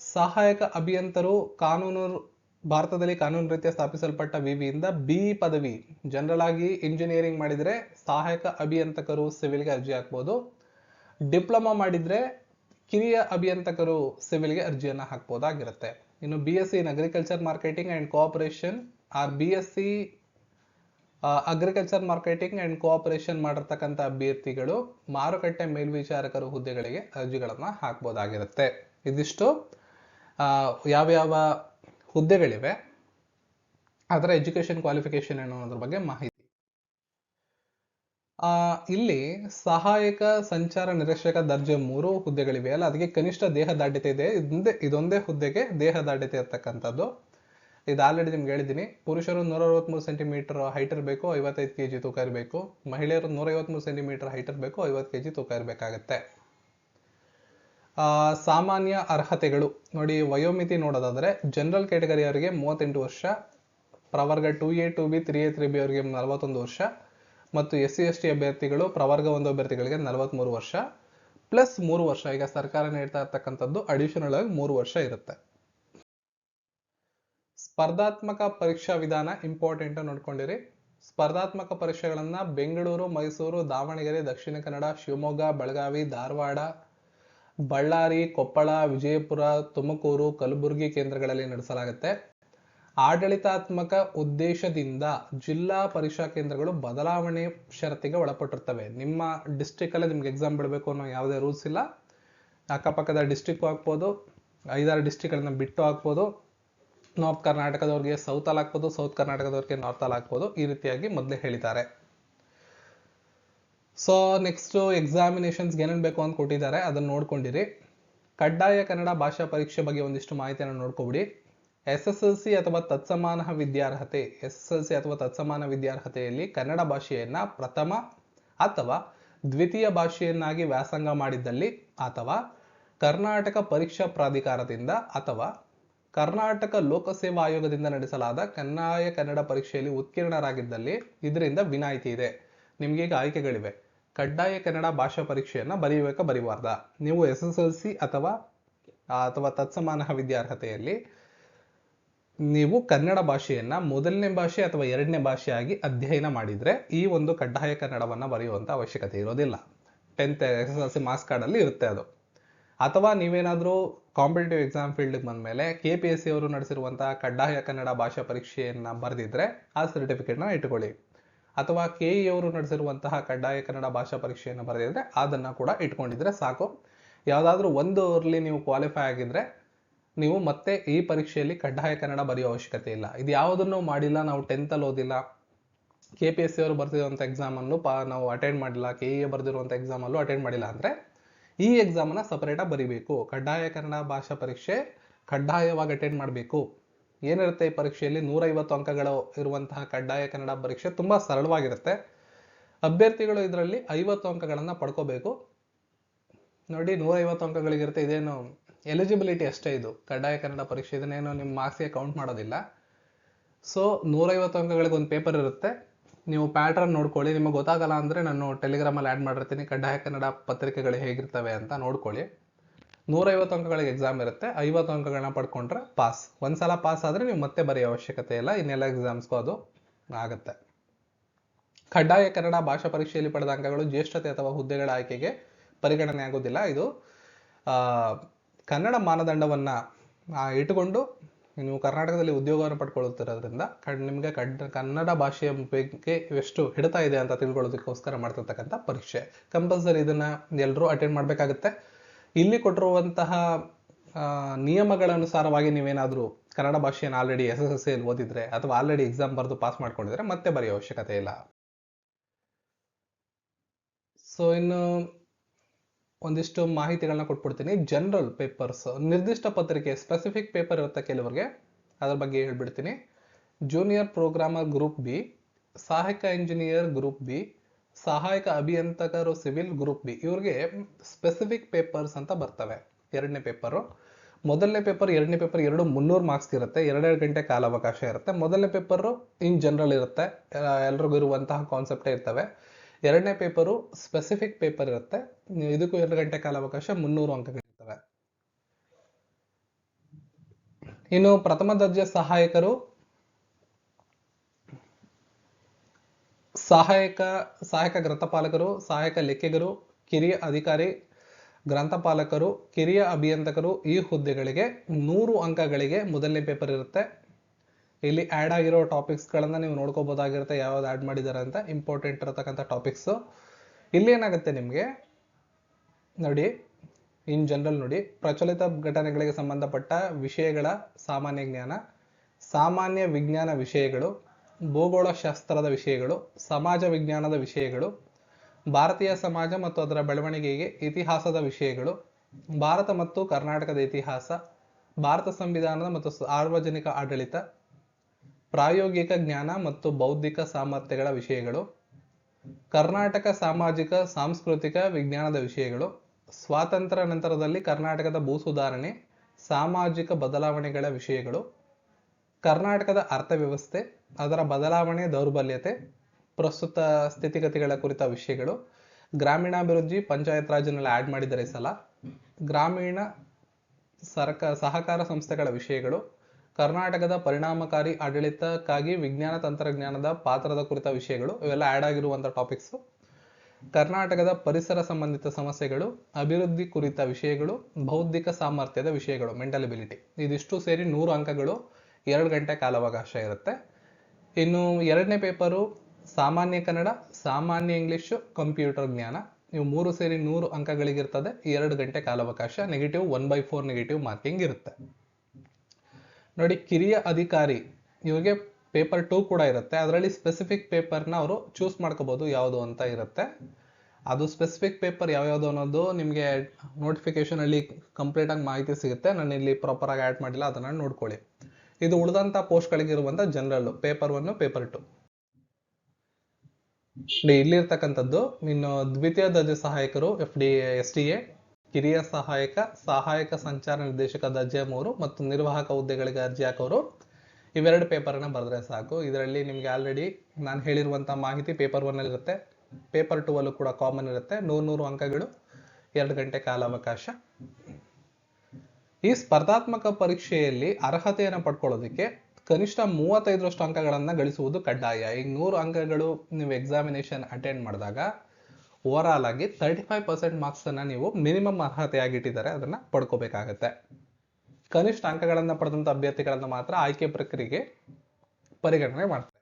Speaker 1: ಸಹಾಯಕ ಅಭಿಯಂತರು ಕಾನೂನು ಭಾರತದಲ್ಲಿ ಕಾನೂನು ರೀತಿಯ ಸ್ಥಾಪಿಸಲ್ಪಟ್ಟ ವಿವಿಯಿಂದ ಬಿ ಪದವಿ ಜನರಲ್ ಆಗಿ ಇಂಜಿನಿಯರಿಂಗ್ ಮಾಡಿದರೆ ಸಹಾಯಕ ಅಭಿಯಂತಕರು ಸಿವಿಲ್ಗೆ ಅರ್ಜಿ ಹಾಕ್ಬೋದು. ಡಿಪ್ಲೊಮಾ ಮಾಡಿದರೆ ಕಿರಿಯ ಅಭಿಯಂತಕರು ಸಿವಿಲ್ಗೆ ಅರ್ಜಿಯನ್ನು ಹಾಕ್ಬೋದಾಗಿರುತ್ತೆ. ಇನ್ನು B S C in agriculture marketing and cooperation or B S C agriculture marketing and cooperation ಮಾಡಿರ್ತಕ್ಕಂಥ ಅಭ್ಯರ್ಥಿಗಳು ಮಾರುಕಟ್ಟೆ ಮೇಲ್ವಿಚಾರಕರು ಹುದ್ದೆಗಳಿಗೆ ಅರ್ಜಿಗಳನ್ನು ಹಾಕ್ಬೋದಾಗಿರುತ್ತೆ. ಇದಿಷ್ಟು. ಯಾವ್ಯಾವ ಹುದ್ದೆಗಳಿವೆ. ಅದರ ಎಜುಕೇಶನ್ ಕ್ವಾಲಿಫಿಕೇಶನ್ ಏನು ಅನ್ನೋದ್ರ ಬಗ್ಗೆ ಮಾಹಿತಿ. ಆ, ಇಲ್ಲಿ ಸಹಾಯಕ ಸಂಚಾರ ನಿರೀಕ್ಷಕ ದರ್ಜೆ ಮೂರು ಹುದ್ದೆಗಳಿವೆ ಅಲ್ಲ ಅದಕ್ಕೆ ಕನಿಷ್ಠ ದೇಹ ದಾಢ್ಯತೆ ಇದೆ. ಇದೊಂದೇ ಇದೊಂದೇ ಹುದ್ದೆಗೆ ದೇಹ ದಾಡ್ಯತೆ ಇರ್ತಕ್ಕಂಥದ್ದು. ಇದು ಆಲ್ರೆಡಿ ನಿಮ್ಗೆ ಹೇಳಿದ್ದೀನಿ. ಪುರುಷರು ನೂರ ಅರವತ್ಮೂರು ಸೆಂಟಿಮೀಟರ್ ಹೈಟ್ ಇರಬೇಕು ಐವತ್ತೈದು ಕೆಜಿ ತೂಕ ಇರಬೇಕು. ಮಹಿಳೆಯರು ನೂರ ಐವತ್ಮೂರು ಸೆಂಟಿಮೀಟರ್ ಹೈಟ್ ಇರಬೇಕು ಐವತ್ತು ಕೆಜಿ ತೂಕ ಇರಬೇಕಾಗತ್ತೆ. ಸಾಮಾನ್ಯ ಅರ್ಹತೆಗಳು. ನೋಡಿ, ವಯೋಮಿತಿ ನೋಡೋದಾದ್ರೆ ಜನರಲ್ ಕ್ಯಾಟಗರಿ ಅವರಿಗೆ ಮೂವತ್ತೆಂಟು ವರ್ಷ, ಪ್ರವರ್ಗ two A two B three A three B ಅವರಿಗೆ ನಲವತ್ತೊಂದು ವರ್ಷ, ಮತ್ತು ಎಸ್ ಸಿ ಎಸ್ ಟಿ ಅಭ್ಯರ್ಥಿಗಳು ಪ್ರವರ್ಗ ಒಂದು ಅಭ್ಯರ್ಥಿಗಳಿಗೆ ನಲವತ್ಮೂರು ವರ್ಷ ಪ್ಲಸ್ ಮೂರು ವರ್ಷ, ಈಗ ಸರ್ಕಾರ ನೀಡ್ತಾ ಇರ್ತಕ್ಕಂಥದ್ದು ಅಡಿಷನಲ್ ಆಗಿ ಮೂರು ವರ್ಷ ಇರುತ್ತೆ. ಸ್ಪರ್ಧಾತ್ಮಕ ಪರೀಕ್ಷಾ ವಿಧಾನ ಇಂಪಾರ್ಟೆಂಟ್ ನೋಡ್ಕೊಂಡಿರಿ. ಸ್ಪರ್ಧಾತ್ಮಕ ಪರೀಕ್ಷೆಗಳನ್ನ ಬೆಂಗಳೂರು, ಮೈಸೂರು, ದಾವಣಗೆರೆ, ದಕ್ಷಿಣ ಕನ್ನಡ, ಶಿವಮೊಗ್ಗ, ಬೆಳಗಾವಿ, ಧಾರವಾಡ ಬಳ್ಳಾರಿ, ಕೊಪ್ಪಳ, ವಿಜಯಪುರ, ತುಮಕೂರು, ಕಲಬುರಗಿ ಕೇಂದ್ರಗಳಲ್ಲಿ ನಡೆಸಲಾಗುತ್ತೆ. ಆಡಳಿತಾತ್ಮಕ ಉದ್ದೇಶದಿಂದ ಜಿಲ್ಲಾ ಪರೀಕ್ಷಾ ಕೇಂದ್ರಗಳು ಬದಲಾವಣೆ ಷರತ್ತಿಗೆ ಒಳಪಟ್ಟಿರ್ತವೆ. ನಿಮ್ಮ ಡಿಸ್ಟಿಕ್ ಅಲ್ಲೇ ನಿಮ್ಗೆ ಎಕ್ಸಾಮ್ ಬಿಡಬೇಕು ಅನ್ನೋ ಯಾವುದೇ ರೂಲ್ಸ್ ಇಲ್ಲ. ಅಕ್ಕಪಕ್ಕದ ಡಿಸ್ಟಿಕ್ಕು ಹಾಕ್ಬೋದು, ಐದಾರು ಡಿಸ್ಟಿಕ್ಗಳನ್ನ ಬಿಟ್ಟು ಹಾಕ್ಬೋದು ನಾರ್ತ್ ಕರ್ನಾಟಕದವ್ರಿಗೆ ಸೌತ್ ಅಲ್ಲಿ ಹಾಕ್ಬೋದು ಸೌತ್ ಕರ್ನಾಟಕದವ್ರಿಗೆ ನಾರ್ತ್ ಅಲ್ಲಿ ಹಾಕ್ಬೋದು, ಈ ರೀತಿಯಾಗಿ ಮೊದಲೇ ಹೇಳಿದ್ದಾರೆ. ಸೊ ನೆಕ್ಸ್ಟ್ ಎಕ್ಸಾಮಿನೇಷನ್ಸ್ಗೆ ಏನೇನು ಬೇಕು ಅಂತ ಕೊಟ್ಟಿದ್ದಾರೆ, ಅದನ್ನು ನೋಡ್ಕೊಂಡಿರಿ. ಕಡ್ಡಾಯ ಕನ್ನಡ ಭಾಷಾ ಪರೀಕ್ಷೆ ಬಗ್ಗೆ ಒಂದಿಷ್ಟು ಮಾಹಿತಿಯನ್ನು ನೋಡ್ಕೊಬಿಡಿ. ಎಸ್ ಎಸ್ ಎಲ್ ಸಿ ಅಥವಾ ತತ್ಸಮಾನ ವಿದ್ಯಾರ್ಹತೆ, ಎಸ್ ಎಸ್ ಎಲ್ ಸಿ ಅಥವಾ ತತ್ಸಮಾನ ವಿದ್ಯಾರ್ಹತೆಯಲ್ಲಿ ಕನ್ನಡ ಭಾಷೆಯನ್ನು ಪ್ರಥಮ ಅಥವಾ ದ್ವಿತೀಯ ಭಾಷೆಯನ್ನಾಗಿ ವ್ಯಾಸಂಗ ಮಾಡಿದ್ದಲ್ಲಿ ಅಥವಾ ಕರ್ನಾಟಕ ಪರೀಕ್ಷಾ ಪ್ರಾಧಿಕಾರದಿಂದ ಅಥವಾ ಕರ್ನಾಟಕ ಲೋಕಸೇವಾ ಆಯೋಗದಿಂದ ನಡೆಸಲಾದ ಕನ್ನಡ ಕನ್ನಡ ಪರೀಕ್ಷೆಯಲ್ಲಿ ಉತ್ತೀರ್ಣರಾಗಿದ್ದಲ್ಲಿ ಇದರಿಂದ ವಿನಾಯಿತಿ ಇದೆ. ನಿಮಗೀಗ ಆಯ್ಕೆಗಳಿವೆ. ಕಡ್ಡಾಯ ಕನ್ನಡ ಭಾಷಾ ಪರೀಕ್ಷೆಯನ್ನು ಬರೆಯಬೇಕಾ ಬರಿಬಾರ್ದ. ನೀವು ಎಸ್ ಎಸ್ ಎಲ್ ಸಿ ಅಥವಾ ಅಥವಾ ತತ್ಸಮಾನ ವಿದ್ಯಾರ್ಹತೆಯಲ್ಲಿ ನೀವು ಕನ್ನಡ ಭಾಷೆಯನ್ನು ಮೊದಲನೇ ಭಾಷೆ ಅಥವಾ ಎರಡನೇ ಭಾಷೆಯಾಗಿ ಅಧ್ಯಯನ ಮಾಡಿದರೆ ಈ ಒಂದು ಕಡ್ಡಾಯ ಕನ್ನಡವನ್ನು ಬರೆಯುವಂಥ ಅವಶ್ಯಕತೆ ಇರೋದಿಲ್ಲ. Tenth, S S L C marks ಕಾರ್ಡಲ್ಲಿ ಇರುತ್ತೆ ಅದು. ಅಥವಾ ನೀವೇನಾದರೂ ಕಾಂಪಿಟೇಟಿವ್ ಎಕ್ಸಾಮ್ ಫೀಲ್ಡ್ಗೆ ಬಂದಮೇಲೆ ಕೆ ಪಿ ಎಸ್ ಸಿ ಅವರು ನಡೆಸಿರುವಂಥ ಕಡ್ಡಾಯ ಕನ್ನಡ ಭಾಷಾ ಪರೀಕ್ಷೆಯನ್ನು ಬರೆದಿದ್ರೆ ಆ ಸರ್ಟಿಫಿಕೇಟ್ನ ಇಟ್ಕೊಳ್ಳಿ. ಅಥವಾ ಕೆ ಇ ಅವರು ನಡೆಸಿರುವಂತಹ ಕಡ್ಡಾಯ ಕನ್ನಡ ಭಾಷಾ ಪರೀಕ್ಷೆಯನ್ನು ಬರೆದಿದ್ರೆ ಅದನ್ನ ಕೂಡ ಇಟ್ಕೊಂಡಿದ್ರೆ ಸಾಕು. ಯಾವುದಾದ್ರೂ ಒಂದು ಅವರ್ಲಿ ನೀವು ಕ್ವಾಲಿಫೈ ಆಗಿದ್ರೆ ನೀವು ಮತ್ತೆ ಈ ಪರೀಕ್ಷೆಯಲ್ಲಿ ಕಡ್ಡಾಯ ಕನ್ನಡ ಬರೆಯೋ ಅವಶ್ಯಕತೆ ಇಲ್ಲ. ಇದು ಯಾವುದನ್ನು ಮಾಡಿಲ್ಲ, ನಾವು ಟೆಂತಲ್ಲಿ ಓದಿಲ್ಲ. ಕೆ ಪಿ ಎಸ್ ಸಿ ಅವರು ಬರ್ತಿರುವಂಥ ಎಕ್ಸಾಮನ್ನು ಪಾ, ನಾವು ಅಟೆಂಡ್ ಮಾಡಿಲ್ಲ. ಕೆ ಇ ಬರ್ದಿರುವಂಥ ಎಕ್ಸಾಮಲ್ಲೂ ಅಟೆಂಡ್ ಮಾಡಿಲ್ಲ ಅಂದರೆ ಈ ಎಕ್ಸಾಮನ್ನು ಸಪ್ರೇಟಾಗಿ ಬರಿಬೇಕು. ಕಡ್ಡಾಯ ಕನ್ನಡ ಭಾಷಾ ಪರೀಕ್ಷೆ ಕಡ್ಡಾಯವಾಗಿ ಅಟೆಂಡ್ ಮಾಡಬೇಕು. ಏನಿರುತ್ತೆ ಈ ಪರೀಕ್ಷೆಯಲ್ಲಿ? ನೂರೈವತ್ತು ಅಂಕಗಳು ಇರುವಂತಹ ಕಡ್ಡಾಯ ಕನ್ನಡ ಪರೀಕ್ಷೆ ತುಂಬ ಸರಳವಾಗಿರುತ್ತೆ. ಅಭ್ಯರ್ಥಿಗಳು ಇದರಲ್ಲಿ ಐವತ್ತು ಅಂಕಗಳನ್ನು ಪಡ್ಕೋಬೇಕು. ನೋಡಿ, ನೂರೈವತ್ತು ಅಂಕಗಳಿಗಿರುತ್ತೆ. ಇದೇನು ಎಲಿಜಿಬಿಲಿಟಿ ಅಷ್ಟೇ ಇದು. ಕಡ್ಡಾಯ ಕನ್ನಡ ಪರೀಕ್ಷೆ ಇದನ್ನೇನು ನಿಮ್ಮ ಮಾರ್ಕ್ಸ್ಗೆ ಕೌಂಟ್ ಮಾಡೋದಿಲ್ಲ. ಸೊ ನೂರೈವತ್ತು ಅಂಕಗಳಿಗೆ ಒಂದು ಪೇಪರ್ ಇರುತ್ತೆ. ನೀವು ಪ್ಯಾಟ್ರನ್ ನೋಡ್ಕೊಳ್ಳಿ. ನಿಮಗೆ ಗೊತ್ತಾಗಲ್ಲ ಅಂದರೆ ನಾನು ಟೆಲಿಗ್ರಾಮಲ್ಲಿ ಆ್ಯಡ್ ಮಾಡಿರ್ತೀನಿ. ಕಡ್ಡಾಯ ಕನ್ನಡ ಪತ್ರಿಕೆಗಳು ಹೇಗಿರ್ತವೆ ಅಂತ ನೋಡ್ಕೊಳ್ಳಿ. ನೂರೈವತ್ತು ಅಂಕಗಳಿಗೆ ಎಕ್ಸಾಮ್ ಇರುತ್ತೆ, ಐವತ್ತು ಅಂಕಗಳನ್ನ ಪಡ್ಕೊಂಡ್ರೆ ಪಾಸ್ ಒಂದ್ಸಲ ಪಾಸ್ ಆದರೆ ನೀವು ಮತ್ತೆ ಬರೆಯೋ ಅವಶ್ಯಕತೆ ಇಲ್ಲ, ಇನ್ನೆಲ್ಲ ಎಕ್ಸಾಮ್ಸ್ಗೂ ಅದು ಆಗುತ್ತೆ. ಕಡ್ಡಾಯ ಕನ್ನಡ ಭಾಷಾ ಪರೀಕ್ಷೆಯಲ್ಲಿ ಪಡೆದ ಅಂಕಗಳು ಜ್ಯೇಷ್ಠತೆ ಅಥವಾ ಹುದ್ದೆಗಳ ಆಯ್ಕೆಗೆ ಪರಿಗಣನೆ ಆಗೋದಿಲ್ಲ ಇದು ಕನ್ನಡ ಮಾನದಂಡವನ್ನ ಇಟ್ಟುಕೊಂಡು ನೀವು ಕರ್ನಾಟಕದಲ್ಲಿ ಉದ್ಯೋಗವನ್ನು ಪಡ್ಕೊಳ್ಳುತ್ತಿರೋದ್ರಿಂದ ಕಡ್, ನಿಮಗೆ ಕಡ್, ಕನ್ನಡ ಭಾಷೆಯ ಬಗ್ಗೆ ಎಷ್ಟು ಹಿಡಿತಾ ಇದೆ ಅಂತ ತಿಳ್ಕೊಳ್ಳೋದಕ್ಕೋಸ್ಕರ ಮಾಡ್ತಿರ್ತಕ್ಕಂಥ ಪರೀಕ್ಷೆ. ಕಂಪಲ್ಸರಿ ಇದನ್ನು ಎಲ್ಲರೂ ಅಟೆಂಡ್ ಮಾಡಬೇಕಾಗುತ್ತೆ. ಇಲ್ಲಿ ಕೊಟ್ಟಿರುವಂತಹ ನಿಯಮಗಳನುಸಾರವಾಗಿ ನೀವೇನಾದರೂ ಕನ್ನಡ ಭಾಷೆಯನ್ನು ಆಲ್ರೆಡಿ ಎಸ್ ಎಸ್ ಎಸ್ ಸಿಯಲ್ಲಿ ಓದಿದ್ರೆ ಅಥವಾ ಆಲ್ರೆಡಿ ಎಕ್ಸಾಮ್ ಬರೆದು ಪಾಸ್ ಮಾಡ್ಕೊಂಡಿದ್ರೆ ಮತ್ತೆ ಬರೆಯೋ ಅವಶ್ಯಕತೆ ಇಲ್ಲ. ಸೊ ಇನ್ನು ಒಂದಿಷ್ಟು ಮಾಹಿತಿಗಳನ್ನ ಕೊಟ್ಬಿಡ್ತೀನಿ. ಜನರಲ್ ಪೇಪರ್ಸ್ ನಿರ್ದಿಷ್ಟ ಪತ್ರಿಕೆ ಸ್ಪೆಸಿಫಿಕ್ ಪೇಪರ್ ಇರುತ್ತೆ ಕೆಲವರಿಗೆ? ಅದ್ರ ಬಗ್ಗೆ ಹೇಳ್ಬಿಡ್ತೀನಿ. ಜೂನಿಯರ್ ಪ್ರೋಗ್ರಾಮರ್ ಗ್ರೂಪ್ ಬಿ ಸಹಾಯಕ ಇಂಜಿನಿಯರ್ ಗ್ರೂಪ್ ಬಿ ಸಹಾಯಕ ಅಭಿಯಂತಕರು ಸಿವಿಲ್ ಗ್ರೂಪ್ ಬಿ. ಇವ್ರಿಗೆ ಸ್ಪೆಸಿಫಿಕ್ ಪೇಪರ್ಸ್ ಅಂತ ಬರ್ತವೆ. ಎರಡನೇ ಪೇಪರು ಮೊದಲನೇ ಪೇಪರ್ ಎರಡನೇ ಪೇಪರ್ ಎರಡು ಮುನ್ನೂರು ಮಾರ್ಕ್ಸ್ ಇರುತ್ತೆ. ಎರಡೆರಡು ಗಂಟೆ ಕಾಲಾವಕಾಶ ಇರುತ್ತೆ. ಮೊದಲನೇ ಪೇಪರು ಇನ್ ಜನರಲ್ ಇರುತ್ತೆ. ಎಲ್ರಿಗೂ ಇರುವಂತಹ ಕಾನ್ಸೆಪ್ಟೇ ಇರ್ತವೆ. ಎರಡನೇ ಪೇಪರು ಸ್ಪೆಸಿಫಿಕ್ ಪೇಪರ್ ಇರುತ್ತೆ. ಇದಕ್ಕೂ ಎರಡು ಗಂಟೆ ಕಾಲಾವಕಾಶ, ಮುನ್ನೂರು ಅಂಕಗಳಿರ್ತವೆ ಇನ್ನು ಪ್ರಥಮ ದರ್ಜೆ ಸಹಾಯಕರು ಸಹಾಯಕ ಸಹಾಯಕ ಗ್ರಂಥಪಾಲಕರು, ಸಹಾಯಕ ಲೆಕ್ಕಿಗರು ಕಿರಿಯ ಅಧಿಕಾರಿ, ಗ್ರಂಥಪಾಲಕರು, ಕಿರಿಯ ಅಭಿಯಂತಕರು ಈ ಹುದ್ದೆಗಳಿಗೆ ನೂರು ಅಂಕಗಳಿಗೆ ಮೊದಲನೇ ಪೇಪರ್ ಇರುತ್ತೆ. ಇಲ್ಲಿ ಆ್ಯಡ್ ಆಗಿರೋ ಟಾಪಿಕ್ಸ್ಗಳನ್ನು ನೀವು ನೋಡ್ಕೋಬೋದಾಗಿರುತ್ತೆ ಯಾವ್ದು ಆ್ಯಡ್ ಮಾಡಿದ್ದಾರೆ ಅಂತ. ಇಂಪಾರ್ಟೆಂಟ್ ಇರತಕ್ಕಂಥ ಟಾಪಿಕ್ಸು ಇಲ್ಲಿ ಏನಾಗುತ್ತೆ ನಿಮಗೆ? ನೋಡಿ ಇನ್ ಜನರಲ್ ನೋಡಿ, ಪ್ರಚಲಿತ ಘಟನೆಗಳಿಗೆ ಸಂಬಂಧಪಟ್ಟ ವಿಷಯಗಳ ಸಾಮಾನ್ಯ ಜ್ಞಾನ, ಸಾಮಾನ್ಯ ವಿಜ್ಞಾನ ವಿಷಯಗಳು ಭೂಗೋಳಶಾಸ್ತ್ರದ ವಿಷಯಗಳು, ಸಮಾಜ ವಿಜ್ಞಾನದ ವಿಷಯಗಳು, ಭಾರತೀಯ ಸಮಾಜ ಮತ್ತು ಅದರ ಬೆಳವಣಿಗೆಗೆ ಇತಿಹಾಸದ ವಿಷಯಗಳು, ಭಾರತ ಮತ್ತು ಕರ್ನಾಟಕದ ಇತಿಹಾಸ, ಭಾರತ ಸಂವಿಧಾನದ ಮತ್ತು ಸಾರ್ವಜನಿಕ ಆಡಳಿತ, ಪ್ರಾಯೋಗಿಕ ಜ್ಞಾನ ಮತ್ತು ಬೌದ್ಧಿಕ ಸಾಮರ್ಥ್ಯಗಳ ವಿಷಯಗಳು, ಕರ್ನಾಟಕ ಸಾಮಾಜಿಕ, ಸಾಂಸ್ಕೃತಿಕ ವಿಜ್ಞಾನದ ವಿಷಯಗಳು, ಸ್ವಾತಂತ್ರ್ಯ ನಂತರದಲ್ಲಿ ಕರ್ನಾಟಕದ ಭೂ ಸುಧಾರಣೆ, ಸಾಮಾಜಿಕ ಬದಲಾವಣೆಗಳ ವಿಷಯಗಳು, ಕರ್ನಾಟಕದ ಅರ್ಥವ್ಯವಸ್ಥೆ ಅದರ ಬದಲಾವಣೆ ದೌರ್ಬಲ್ಯತೆ, ಪ್ರಸ್ತುತ ಸ್ಥಿತಿಗತಿಗಳ ಕುರಿತ ವಿಷಯಗಳು. ಗ್ರಾಮೀಣಾಭಿವೃದ್ಧಿ ಪಂಚಾಯತ್ ರಾಜ್ನಲ್ಲಿ ಆ್ಯಡ್ ಮಾಡಿದರೆ ಸಲ ಗ್ರಾಮೀಣ ಸರ್ಕ, ಸಹಕಾರ ಸಂಸ್ಥೆಗಳ ವಿಷಯಗಳು, ಕರ್ನಾಟಕದ ಪರಿಣಾಮಕಾರಿ ಆಡಳಿತಕ್ಕಾಗಿ ವಿಜ್ಞಾನ ತಂತ್ರಜ್ಞಾನದ ಪಾತ್ರದ ಕುರಿತ ವಿಷಯಗಳು, ಇವೆಲ್ಲ ಆ್ಯಡ್ ಆಗಿರುವಂಥ ಟಾಪಿಕ್ಸು. ಕರ್ನಾಟಕದ ಪರಿಸರ ಸಂಬಂಧಿತ ಸಮಸ್ಯೆಗಳು, ಅಭಿವೃದ್ಧಿ ಕುರಿತ ವಿಷಯಗಳು, ಬೌದ್ಧಿಕ ಸಾಮರ್ಥ್ಯದ ವಿಷಯಗಳು ಮೆಂಟಲಿಬಿಲಿಟಿ ಇದಿಷ್ಟು ಸೇರಿ ನೂರು ಅಂಕಗಳು ಎರಡು ಗಂಟೆ ಕಾಲಾವಕಾಶ ಇರುತ್ತೆ. ಇನ್ನು ಎರಡನೇ ಪೇಪರು ಸಾಮಾನ್ಯ ಕನ್ನಡ, ಸಾಮಾನ್ಯ ಇಂಗ್ಲೀಷು, ಕಂಪ್ಯೂಟರ್ ಜ್ಞಾನ. ನೀವು ಮೂರು ಸೇರಿ ನೂರು ಅಂಕಗಳಿಗಿರ್ತದೆ. ಎರಡು ಗಂಟೆ ಕಾಲಾವಕಾಶ negative one by four negative marking ಇರುತ್ತೆ. ನೋಡಿ, ಕಿರಿಯ ಅಧಿಕಾರಿ, ಇವರಿಗೆ ಪೇಪರ್ ಟೂ ಕೂಡ ಇರುತ್ತೆ. ಅದರಲ್ಲಿ ಸ್ಪೆಸಿಫಿಕ್ ಪೇಪರ್ನ ಅವರು ಚೂಸ್ ಮಾಡ್ಕೋಬಹುದು ಯಾವುದು ಅಂತ ಇರುತ್ತೆ. ಅದು ಸ್ಪೆಸಿಫಿಕ್ ಪೇಪರ್ ಯಾವ್ಯಾವುದು ಅನ್ನೋದು ನಿಮಗೆ ನೋಟಿಫಿಕೇಶನ್ ಅಲ್ಲಿ ಕಂಪ್ಲೀಟ್ ಆಗಿ ಮಾಹಿತಿ ಸಿಗುತ್ತೆ. ನಾನು ಇಲ್ಲಿ ಪ್ರಾಪರ್ ಆಗಿ ಆ್ಯಡ್ ಮಾಡಿಲ್ಲ, ಅದನ್ನ ನೋಡ್ಕೊಳ್ಳಿ. ಇದು ಉಳಿದಂತ ಪೋಸ್ಟ್ಗಳಿಗೆ ಇರುವಂತ general paper one paper two ಇಲ್ಲಿರ್ತಕ್ಕಂಥದ್ದು ಇನ್ನು ದ್ವಿತೀಯ ದರ್ಜೆ ಸಹಾಯಕರು F D S T A ಕಿರಿಯ ಸಹಾಯಕ ಸಹಾಯಕ ಸಂಚಾರ ನಿರ್ದೇಶಕ ದರ್ಜೆ ಮೂರು ಮತ್ತು ನಿರ್ವಾಹಕ ಹುದ್ದೆಗಳಿಗೆ ಅರ್ಜಿ ಹಾಕೋರು. ಇವೆರಡು ಪೇಪರ್ನ ಬರೆದ್ರೆ ಸಾಕು. ಇದರಲ್ಲಿ ನಿಮಗೆ ಆಲ್ರೆಡಿ ನಾನು ಹೇಳಿರುವಂಥ ಮಾಹಿತಿ ಪೇಪರ್ ಒನ್ನಲ್ಲಿ ಇರುತ್ತೆ ಪೇಪರ್ ಟೂ ಅಲ್ಲೂ ಕೂಡ ಕಾಮನ್ ಇರುತ್ತೆ. ನೂರು ನೂರು ಅಂಕಗಳು, ಎರಡು ಗಂಟೆ ಕಾಲಾವಕಾಶ. ಈ ಸ್ಪರ್ಧಾತ್ಮಕ ಪರೀಕ್ಷೆಯಲ್ಲಿ ಅರ್ಹತೆಯನ್ನು ಪಡ್ಕೊಳ್ಳೋದಕ್ಕೆ ಕನಿಷ್ಠ ಮೂವತ್ತೈದರಷ್ಟು ಅಂಕಗಳನ್ನು ಗಳಿಸುವುದು ಕಡ್ಡಾಯ. ಈಗ ನೂರು ಅಂಕಗಳು ನೀವು ಎಕ್ಸಾಮಿನೇಷನ್ ಅಟೆಂಡ್ ಮಾಡಿದಾಗ ಓವರ್ ಆಗಿ ತರ್ಟಿ ಫೈವ್ ಪರ್ಸೆಂಟ್ ಮಾರ್ಕ್ಸನ್ನು ನೀವು ಮಿನಿಮಮ್ ಅರ್ಹತೆಯಾಗಿ ಇಟ್ಟಿದ್ದಾರೆ ಅದನ್ನು ಪಡ್ಕೋಬೇಕಾಗತ್ತೆ. ಕನಿಷ್ಠ ಅಂಕಗಳನ್ನು ಪಡೆದಂಥ ಅಭ್ಯರ್ಥಿಗಳನ್ನು ಮಾತ್ರ ಆಯ್ಕೆ ಪ್ರಕ್ರಿಯೆಗೆ ಪರಿಗಣನೆ ಮಾಡ್ತಾರೆ.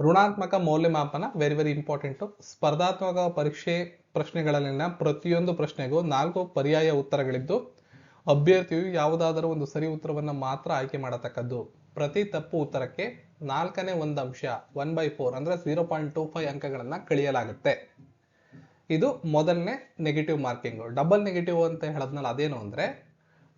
Speaker 1: ಋಣಾತ್ಮಕ ಮೌಲ್ಯಮಾಪನ ವೆರಿ ವೆರಿ ಇಂಪಾರ್ಟೆಂಟು ಸ್ಪರ್ಧಾತ್ಮಕ ಪರೀಕ್ಷೆ ಪ್ರಶ್ನೆಗಳಲ್ಲಿನ ಪ್ರತಿಯೊಂದು ಪ್ರಶ್ನೆಗೂ ನಾಲ್ಕು ಪರ್ಯಾಯ ಉತ್ತರಗಳಿದ್ದು ಅಭ್ಯರ್ಥಿಯು ಯಾವುದಾದರೂ ಒಂದು ಸರಿ ಉತ್ತರವನ್ನು ಮಾತ್ರ ಆಯ್ಕೆ ಮಾಡತಕ್ಕದ್ದು. ಪ್ರತಿ ತಪ್ಪು ಉತ್ತರಕ್ಕೆ ನಾಲ್ಕನೇ ಒಂದು ಅಂಶ ಒನ್ ಬೈ ಫೋರ್ ಅಂದ್ರೆ ಝೀರೋ ಪಾಯಿಂಟ್ ಟೂ ಫೈವ್ ಅಂಕಗಳನ್ನ ಕಳಿಯಲಾಗುತ್ತೆ. ಇದು ಮೊದಲನೇ ನೆಗೆಟಿವ್ ಮಾರ್ಕಿಂಗ್ ಡಬಲ್ ನೆಗೆಟಿವ್ ಅಂತ ಹೇಳದ್ನಲ್ಲ, ಅದೇನು ಅಂದ್ರೆ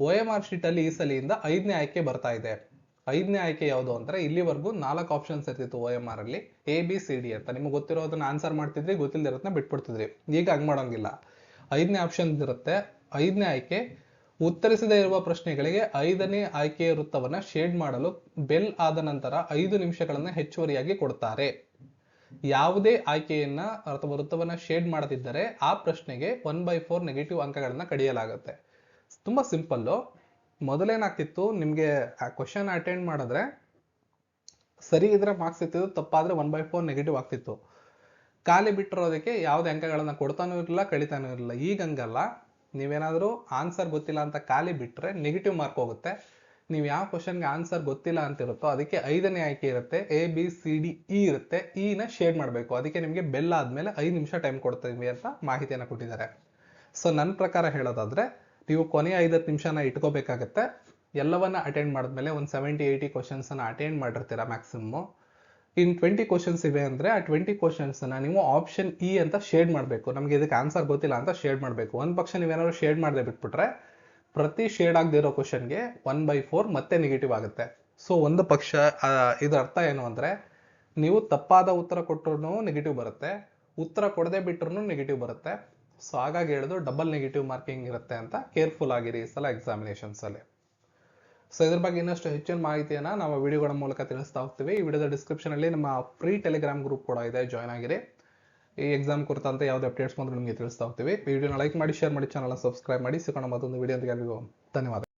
Speaker 1: ಒ ಎಂ ಆರ್ ಶೀಟ್ ಅಲ್ಲಿ ಈ ಸಲಿಯಿಂದ ಐದನೇ ಆಯ್ಕೆ ಬರ್ತಾ ಇದೆ. ಐದನೇ ಆಯ್ಕೆ ಯಾವುದು ಅಂದ್ರೆ, ಇಲ್ಲಿವರೆಗೂ ನಾಲ್ಕು ಆಪ್ಷನ್ಸ್ ಇರ್ತಿತ್ತು ಒ ಎಂ ಆರ್ ಅಲ್ಲಿ. ಎ ಬಿ ಸಿ ಡಿ ಅಂತ. ನಿಮ್ಗೆ ಗೊತ್ತಿರೋದನ್ನ ಆನ್ಸರ್ ಮಾಡ್ತಿದ್ರಿ ಗೊತ್ತಿಲ್ಲದಿರೋದನ್ನ ಬಿಟ್ಬಿಡ್ತಿದ್ರಿ. ಈಗ ಹಂಗ್ ಮಾಡೋಂಗಿಲ್ಲ. ಐದನೇ ಆಪ್ಷನ್ ಇರುತ್ತೆ. ಐದನೇ ಆಯ್ಕೆ ಉತ್ತರಿಸದೇ ಇರುವ ಪ್ರಶ್ನೆಗಳಿಗೆ ಐದನೇ ಆಯ್ಕೆಯ ವೃತ್ತವನ್ನು ಶೇಡ್ ಮಾಡಲು ಬೆಲ್ ಆದ ನಂತರ ಐದು ನಿಮಿಷಗಳನ್ನ ಹೆಚ್ಚುವರಿಯಾಗಿ ಕೊಡ್ತಾರೆ. ಯಾವುದೇ ಆಯ್ಕೆಯನ್ನ ಅಥವಾ ವೃತ್ತವನ್ನು ಶೇಡ್ ಮಾಡದಿದ್ದರೆ ಆ ಪ್ರಶ್ನೆಗೆ ಒನ್ ಬೈ ಫೋರ್ ನೆಗೆಟಿವ್ ಅಂಕಗಳನ್ನು ಕಡಿಯಲಾಗುತ್ತೆ. ತುಂಬಾ ಸಿಂಪಲ್ಲು ಮೊದಲೇನಾಗ್ತಿತ್ತು, ನಿಮಗೆ ಆ ಕ್ವಶನ್ ಅಟೆಂಡ್ ಮಾಡಿದ್ರೆ ಸರಿ ಇದ್ರೆ ಮಾರ್ಕ್ಸ್ ಇರ್ತಿದ್ದು ತಪ್ಪಾದ್ರೆ ಒನ್ ಬೈ ಫೋರ್ ನೆಗೆಟಿವ್ ಆಗ್ತಿತ್ತು. ಖಾಲಿ ಬಿಟ್ಟಿರೋದಕ್ಕೆ ಯಾವುದೇ ಅಂಕಗಳನ್ನ ಕೊಡ್ತಾನೂ ಇರಲಿಲ್ಲ, ಕಳಿತಾನೂ ಇರಲಿಲ್ಲ. ಈಗ ಹಂಗಲ್ಲ ನೀವೇನಾದರೂ ಆನ್ಸರ್ ಗೊತ್ತಿಲ್ಲ ಅಂತ ಖಾಲಿ ಬಿಟ್ಟರೆ ನೆಗೆಟಿವ್ ಮಾರ್ಕ್ ಹೋಗುತ್ತೆ. ನೀವು ಯಾವ ಕ್ವಶನ್ಗೆ ಆನ್ಸರ್ ಗೊತ್ತಿಲ್ಲ ಅಂತ ಇರುತ್ತೋ ಅದಕ್ಕೆ ಐದನೇ ಆಯ್ಕೆ ಇರುತ್ತೆ. A B C D E ಇರುತ್ತೆ. ಇನ ಶೇಡ್ ಮಾಡಬೇಕು. ಅದಕ್ಕೆ ನಿಮಗೆ ಬೆಲ್ ಆದಮೇಲೆ ಐದು ನಿಮಿಷ ಟೈಮ್ ಕೊಡ್ತೀವಿ ಅಂತ ಮಾಹಿತಿಯನ್ನು ಕೊಟ್ಟಿದ್ದಾರೆ. ಸೊ ನನ್ನ ಪ್ರಕಾರ ಹೇಳೋದಾದ್ರೆ ನೀವು ಕೊನೆಯ ಐದತ್ತು ನಿಮಿಷನ ಇಟ್ಕೋಬೇಕಾಗತ್ತೆ. ಎಲ್ಲವನ್ನ ಅಟೆಂಡ್ ಮಾಡಿದ್ಮೇಲೆ ಒಂದು ಸೆವೆಂಟಿ ಏಯ್ಟಿ ಕ್ವಶನ್ಸನ್ನು ಅಟೆಂಡ್ ಮಾಡಿರ್ತೀರ ಮ್ಯಾಕ್ಸಿಮಮ್ ಇನ್ ಟ್ವೆಂಟಿ ಕ್ವಶನ್ಸ್ ಇವೆ ಅಂದರೆ ಆ ಟ್ವೆಂಟಿ ನ ನೀವು ಆಪ್ಷನ್ ಇ ಅಂತ ಶೇಡ್ ಮಾಡಬೇಕು. ನಮಗೆ ಇದಕ್ಕೆ ಆನ್ಸರ್ ಗೊತ್ತಿಲ್ಲ ಅಂತ ಶೇಡ್ ಮಾಡಬೇಕು. ಒಂದು ಪಕ್ಷ ನೀವೇನಾದ್ರು ಶೇಡ್ ಮಾಡದೆ ಬಿಟ್ಬಿಟ್ರೆ ಪ್ರತಿ ಶೇಡ್ ಆಗದಿರೋ ಕ್ವಶನ್ಗೆ ಒನ್ ಬೈ ಫೋರ್ ಮತ್ತೆ ನೆಗೆಟಿವ್ ಆಗುತ್ತೆ. ಸೊ ಒಂದು ಪಕ್ಷ ಇದು ಅರ್ಥ ಏನು ಅಂದರೆ ನೀವು ತಪ್ಪಾದ ಉತ್ತರ ಕೊಟ್ಟರು ನೆಗೆಟಿವ್ ಬರುತ್ತೆ. ಉತ್ತರ ಕೊಡದೆ ಬಿಟ್ರೂ ನೆಗೆಟಿವ್ ಬರುತ್ತೆ. ಸೊ ಹಾಗಾಗಿ ಹೇಳೋದು ಡಬಲ್ ನೆಗೆಟಿವ್ ಮಾರ್ಕಿಂಗ್ ಇರುತ್ತೆ ಅಂತ ಕೇರ್ಫುಲ್ ಆಗಿರಿ ಈ ಸಲ ಎಕ್ಸಾಮಿನೇಷನ್ಸಲ್ಲಿ ಸೊ ಇದ್ರ ಬಗ್ಗೆ ಇನ್ನಷ್ಟು ಹೆಚ್ಚಿನ ಮಾಹಿತಿಯನ್ನ ನಾವು ವಿಡಿಯೋಗಳ ಮೂಲಕ ತಿಳಿಸ್ತಾ ಹೋಗ್ತೀವಿ. ಈ ವಿಡಿಯೋದ ಡಿಸ್ಕ್ರಿಪ್ಷನ್ ಅಲ್ಲಿ ನಮ್ಮ ಫ್ರೀ ಟೆಲಿಗ್ರಾಮ್ ಗ್ರೂಪ್ ಕೂಡ ಇದೆ. ಜಾಯ್ನ್ ಆಗಿರಿ. ಈ ಎಕ್ಸಾಮ್ ಕುರಿತಂತೆ ಯಾವುದೇ ಅಪ್ಡೇಟ್ಸ್ ಬಂದರೂ ನಿಮಗೆ ತಿಳಿಸ್ತಾ ಹೋಗ್ತೀವಿ. ವಿಡಿಯೋನ ಲೈಕ್ ಮಾಡಿ ಶೇರ್ ಮಾಡಿ ಚಾನಲ್ ಸಬ್ಸ್ಕ್ರೈಬ್ ಮಾಡಿ. ಸಿಗೋಣ ಮತ್ತೊಂದು ವಿಡಿಯೋ ಧನ್ಯವಾದ.